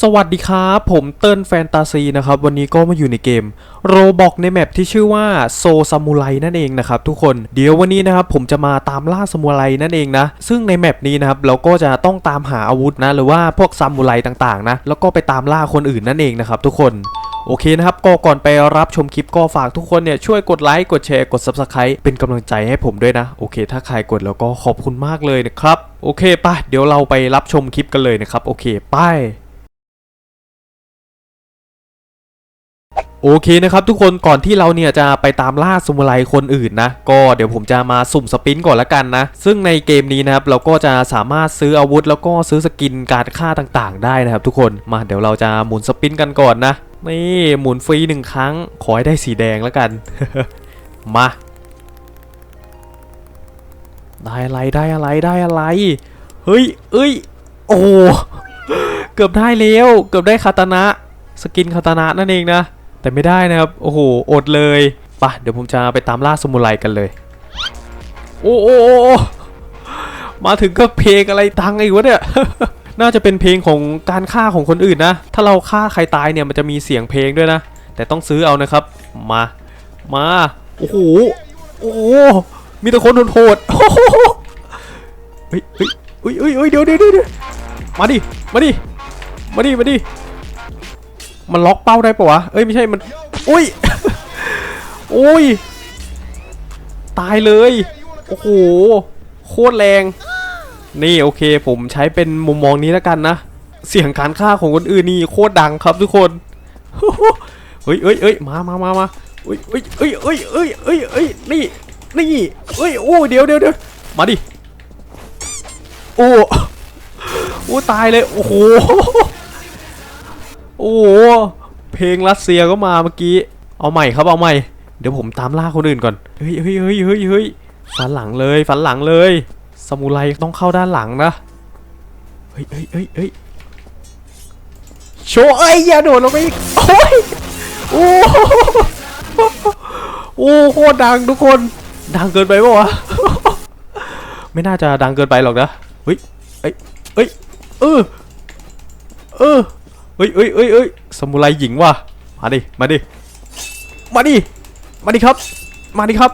สวัสดีครับผมเติ้ลแฟนตาซีนะครับ วันนี้ก็มาอยู่ในเกมโรบอกในแมปที่ชื่อว่าโซซามูไรนั่นเองนะครับทุกคนเดี๋ยววันนี้นะครับผมจะมาตามล่าซามูไรนั่นเองนะ ซึ่งในแมปนี้นะครับเราก็จะต้องตามหาอาวุธนะ หรือว่าพวกซามูไรต่างๆนะ แล้วก็ไปตามล่าคนอื่นนั่นเองนะครับทุกคนโอเคนะครับก็ก่อนไปรับชมคลิปก็ฝากทุกคนเนี่ยช่วยกดไลค์กดแชร์กด Subscribe เป็นกำลังใจให้ผมด้วยนะ โอเค ถ้าใครกดแล้วก็ขอบคุณมากเลยนะครับ โอเคไปเดี๋ยวเราไปรับชมคลิปกันเลยนะครับโอเคไป โอเคนะครับทุกคนก่อนที่เราเนี่ยจะไปตามล่าสมุไรคนอื่นนะก็เดี๋ยวผมจะมาสุ่มสปินก่อนละกันนะ ซึ่งในเกมนี้นะครับเราก็จะสามารถซื้ออาวุธ แล้วก็ซื้อสกินการฆ่าต่างๆ ได้นะครับ ทุกคนมาเดี๋ยวเราจะหมุนสปินกันก่อนนะนี่หมุนฟรีหนึ่งครั้ง ขอให้ได้สีแดงแล้วกัน มาได้อะไรได้อะไรได้อะไร เฮ้ยเอ้ย โอ้เกือบได้แล้ว เกือบได้คาตานะ สกินคาตานะนั่นเองนะ แต่ไม่ได้นะครับ โอ้โห อดเลยปะเดี๋ยวผมจะไปตามล่าสมุไรกันเลย โอ้โอ้มาถึงก็เพลงอะไรตังอีกวะเนี่ย น่าจะเป็นเพลงของการฆ่าของคนอื่นนะ ถ้าเราฆ่าใครตายเนี่ยมันจะมีเสียงเพลงด้วยนะ แต่ต้องซื้อเอานะครับ มา มา โอ้โห โอ้โห มีแต่คนโหดโอ้โหเฮ้ยเฮ้ยเฮ้ยเฮ้ยเดี๋ยวเดี๋ยวเดี๋ยวมาดิ มาดิ มาดิ มาดิ มันล็อกเป้าได้ปะวะ เอ้ยไม่ใช่มัน อุ้ยโอ้ย ตายเลย โอ้โห โคตรแรง นี่โอเค ผมใช้เป็นมุมมองนี้แล้วกันนะ เสียงการฆ่าของคนอื่นนี่โคตรดังครับทุกคน เฮ้ยเฮ้ยเฮ้ยมามามามาเฮ้ยเฮ้ยเฮ้ยเฮ้ยเฮ้ยเฮ้ยเฮ้ยนี่ นี่เฮ้ย โอ้เดี๋ยวเดี๋ยวเดี๋ยวมาดิ โอ้ โอ้ตายเลย โอ้โห โอ้โหเพลงรัสเซียก็มาเมื่อกี้ เอาใหม่ครับเอาใหม่ เดี๋ยวผมตามล่าคนอื่นก่อน เฮ้ยเฮ้ยเฮ้ยเฮ้ยเฮ้ยฝันหลังเลยฝันหลังเลยสมุไรต้องเข้าด้านหลังนะ เฮ้ยเฮ้ยเฮ้ยเฮ้ยโชว์เอ้ยอย่าโดดลงไปอีกโอ้ยโอ้โหโอ้โคตรดังทุกคน ดังเกินไปปะวะ ไม่น่าจะดังเกินไปหรอกนะ เฮ้ยเอ้ยเอ้ยเออ เออ เอ้ยเอ้ยเอ้ยเอ้ยสมุไรหญิงว่ะ มาดิ มาดิ มาดิ มาดิครับ มาดิครับ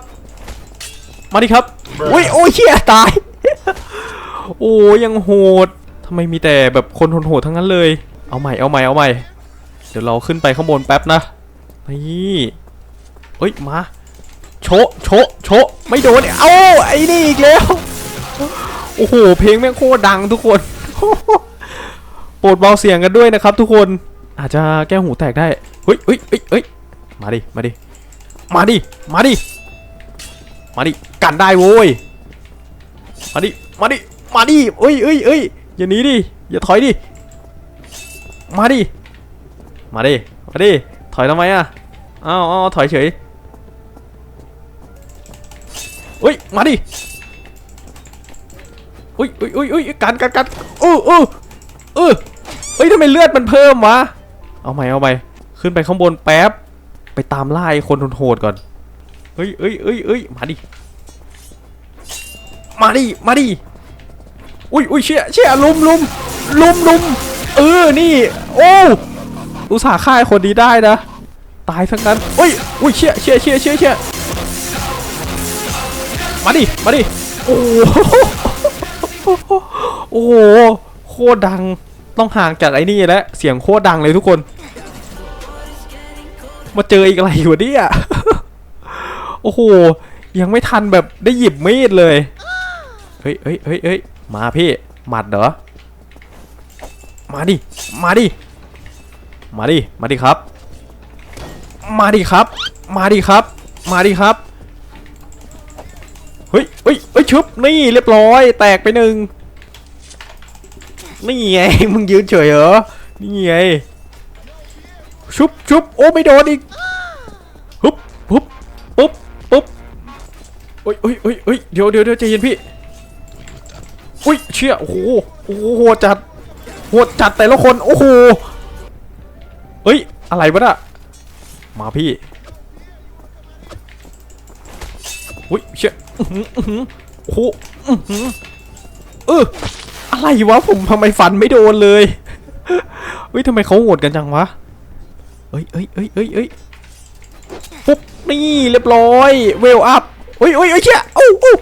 มาดิครับอุ้ย โอ้ยเชี่ยตาย โอ้ยังโหดทำไมมีแต่แบบคนโหดทั้งนั้นเลย เอาใหม่ เอาใหม่ เอาใหม่ เดี๋ยวเราขึ้นไปข้างบนแป๊บนะ นี่เอ้ย มา โชะโชะโชะไม่โดน เอ้า ไอ้นี่อีกแล้ว โอ้โห เพลงแม่งโคตรดังทุกคนโรดเบาเสียงกันด้วยนะครับ ทุกคนอาจจะแก้วหูแตกได้เฮ้ยเฮ้ยเฮ้ยเฮ้ยมาดิมาดิมาดิมาดิมาดิกันได้โว้ยมาดิมาดิมาดิเอ้ยเอ้ยเอ้ยอย่าหนีดิอย่าถอยดิมาดิมาดิมาดิถอยทำไมอะอ้าวอ้าวถอยเฉยเฮ้ยมาดิอุ้ยอุ้ยอุ้ยอุ้ยกันกันกันเออเออเออ เฮ้ยทำไมเลือดมันเพิ่มวะ เอาใหม่เอาใหม่ขึ้นไปข้างบนแป๊บ ไปตามล่าไอ้คนโหดก่อน เฮ้ยเฮ้ยเฮ้ยเฮ้ยมาดิ มาดิ มาดิ อุ้ยอุ้ยเชี่ยเชี่ยลุมลุมลุมลุมเออ นี่ โอ้อุตส่าห์ฆ่าคนนี้ได้นะ ตายทั้งนั้นอุ้ยอุ้ยเชี่ยเชี่ยเชี่ยเชี่ยเชี่ยมาดิ มาดิ โอ้โหโอ้โห โคตรดัง ต้องห่างจากไอ้นี่แล้วเสียงโคตรดังเลยทุกคน มาเจออีกอะไรอยู่เนี่ยโอ้โหยังไม่ทันแบบได้หยิบมีดเลยเฮ้ยเฮ้ยเฮ้ยเฮ้ยมาพี่หมัดเหรอมาดิมาดิมาดิมาดิครับ มาดิครับ มาดิครับ มาดิครับเฮ้ยเฮ้ยเฮ้ยชุบนี่เรียบร้อย แตกไปหนึ่ง นี่ไงมึงยืนเฉยเหรอ นี่ไง ชุบชุบโอ้ไม่โดนอีกฮึบฮึบปุ๊บปุ๊บโอ้ยโอ้ยโอ้ยโอ้ยเดี๋ยวเดี๋ยวเดี๋ยวใจเย็นพี่อุ้ยเชี่ยโอ้โหโอ้โหโหดจัดโหดจัดแต่ละคนโอ้โหเอ้ยอะไรวะน่ะมาพี่อุ้ยเชี่ยอื้อหืออื้อหือโอ้โหอื้อหือเออ อะไรวะผมทำไมฟันไม่โดนเลยเฮ้ยทำไมเขาโหดกันจังวะเอ้ยเอ้ยเอ้ยเอ้ยเอ้ยปุ๊บนี่เรียบร้อยเวลอัพเฮ้ยเฮ้ยเฮ้ยเชี่ยเอ้าเอ้า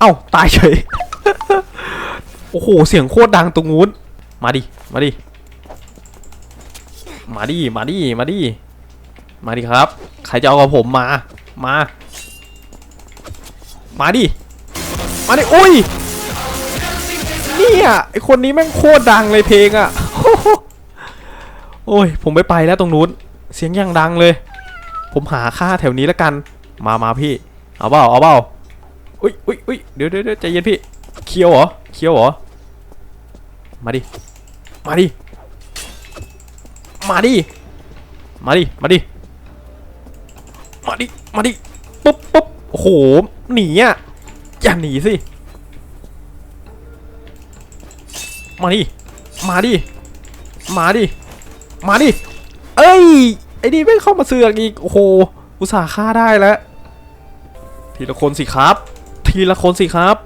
เอ้าตายเฉยโอ้โหเสียงโคตรดังตรงนู้นมาดิมาดิมาดิมาดิมาดิมาดิครับ ใครจะเอากับผมมามา มาดิมาดิอุ้ย เนี่ยไอคนนี้แม่งโคตรดังเลยเพลงอะ่ะโอ้ยผมไม่ไปแล้วตรงนู้น เสียงยังดังเลย ผมหาค่าแถวนี้แล้วกัน มามาพี่ เอาเปล่าเอาเปล่าอุ้ยอุ้ยอุ้ยเดี๋ยวเดี๋ยวใจเย็นพี่ เคียวเหรอ เคียวเหรอ มาดิ มาดิ มาดิ มาดิ มาดิ มาดิ มาดิ ปุ๊บปุ๊บโอ้โห หนีอะ อย่าหนีสิ มาดิ มาดิ มาดิ มาดิ เอ้ย ไอ้นี่ไม่เข้ามาเสือกอีก โอ้โห อุตส่าห์ฆ่าได้แล้ว ทีละคนสิครับ ทีละคนสิครับ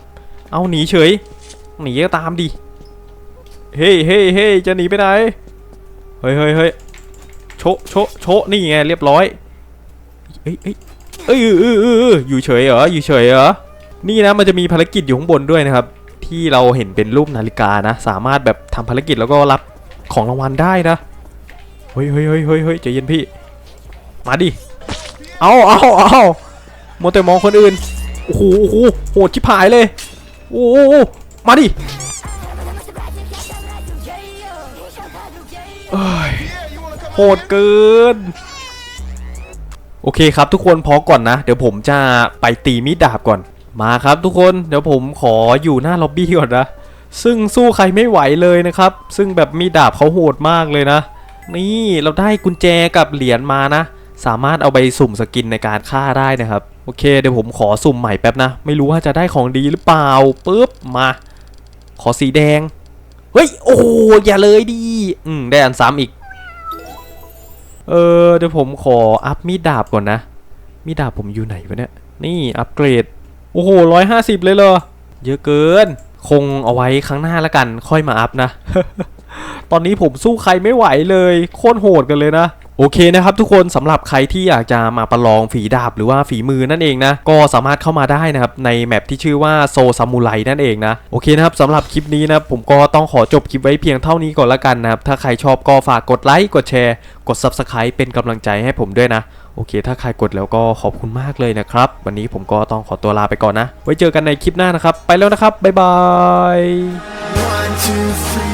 เอาหนีเฉย หนีก็ตามดิ เฮ้ยเฮ้ยเฮ้ยจะหนีไปไหน เฮ้ยเฮ้ยเฮ้ยโชะโชะโชะนี่ไงเรียบร้อย เอ้ยเอ้ยเอ้ยเออเออเออเอออยู่เฉยเหรอ อยู่เฉยเหรอ นี่นะมันจะมีภารกิจอยู่ข้างบนด้วยนะครับ ที่เราเห็นเป็นรูปนาฬิกานะ สามารถแบบทำภารกิจแล้วก็รับของรางวัลได้นะ เฮ้ยเฮ้ยเฮ้ยเฮ้ยเฮ้ยใจเย็นพี่ มาดิ เอาเอาเอาโมวแต่มองคนอื่น โอ้โหโอ้โหโหดชิบหายเลย โอ้โหมาดิเอ้ยโหดเกิน โอเคครับทุกคนพอก่อนนะ เดี๋ยวผมจะไปตีมีดดาบก่อน มาครับทุกคนเดี๋ยวผมขออยู่หน้าล็อบบี้ก่อนนะ ซึ่งสู้ใครไม่ไหวเลยนะครับ ซึ่งแบบมีดาบเขาโหดมากเลยนะ นี่เราได้กุญแจกับเหรียญมานะ สามารถเอาไปสุ่มสกินในการฆ่าได้นะครับ โอเคเดี๋ยวผมขอสุ่มใหม่แป๊บนะ ไม่รู้ว่าจะได้ของดีหรือเปล่าปุ๊บมา ขอสีแดง เฮ้ยโอ้อย่าเลยดิอืมได้อันซ้ำอีก เออเดี๋ยวผมขออัพมีดดาบก่อนนะ มีดดาบผมอยู่ไหนวะเนี่ย นี่อัปเกรด โอ้โหร้อยห้าสิบเลยเหรอ เยอะเกิน คงเอาไว้ครั้งหน้าละกัน ค่อยมาอัพนะ ตอนนี้ผมสู้ใครไม่ไหวเลยโคตรโหดกันเลยนะโอเคนะครับทุกคนสำหรับใครที่อยากจะมาประลองฝีดาบหรือว่าฝีมือนั่นเองนะ ก็สามารถเข้ามาได้นะครับ ในแมปที่ชื่อว่าโซซามูไรนั่นเองนะ โอเคนะครับสำหรับคลิปนี้นะผมก็ต้องขอจบคลิปไว้เพียงเท่านี้ก่อนละกันนะครับ ถ้าใครชอบก็ฝากกดไลค์กดแชร์ กด Subscribe เป็นกำลังใจให้ผมด้วยนะ โอเค ถ้าใครกดแล้วก็ขอบคุณมากเลยนะครับ วันนี้ผมก็ต้องขอตัวลาไปก่อนนะ ไว้เจอกันในคลิปหน้านะครับ ไปแล้วนะครับบ๊ายบาย One, two, three.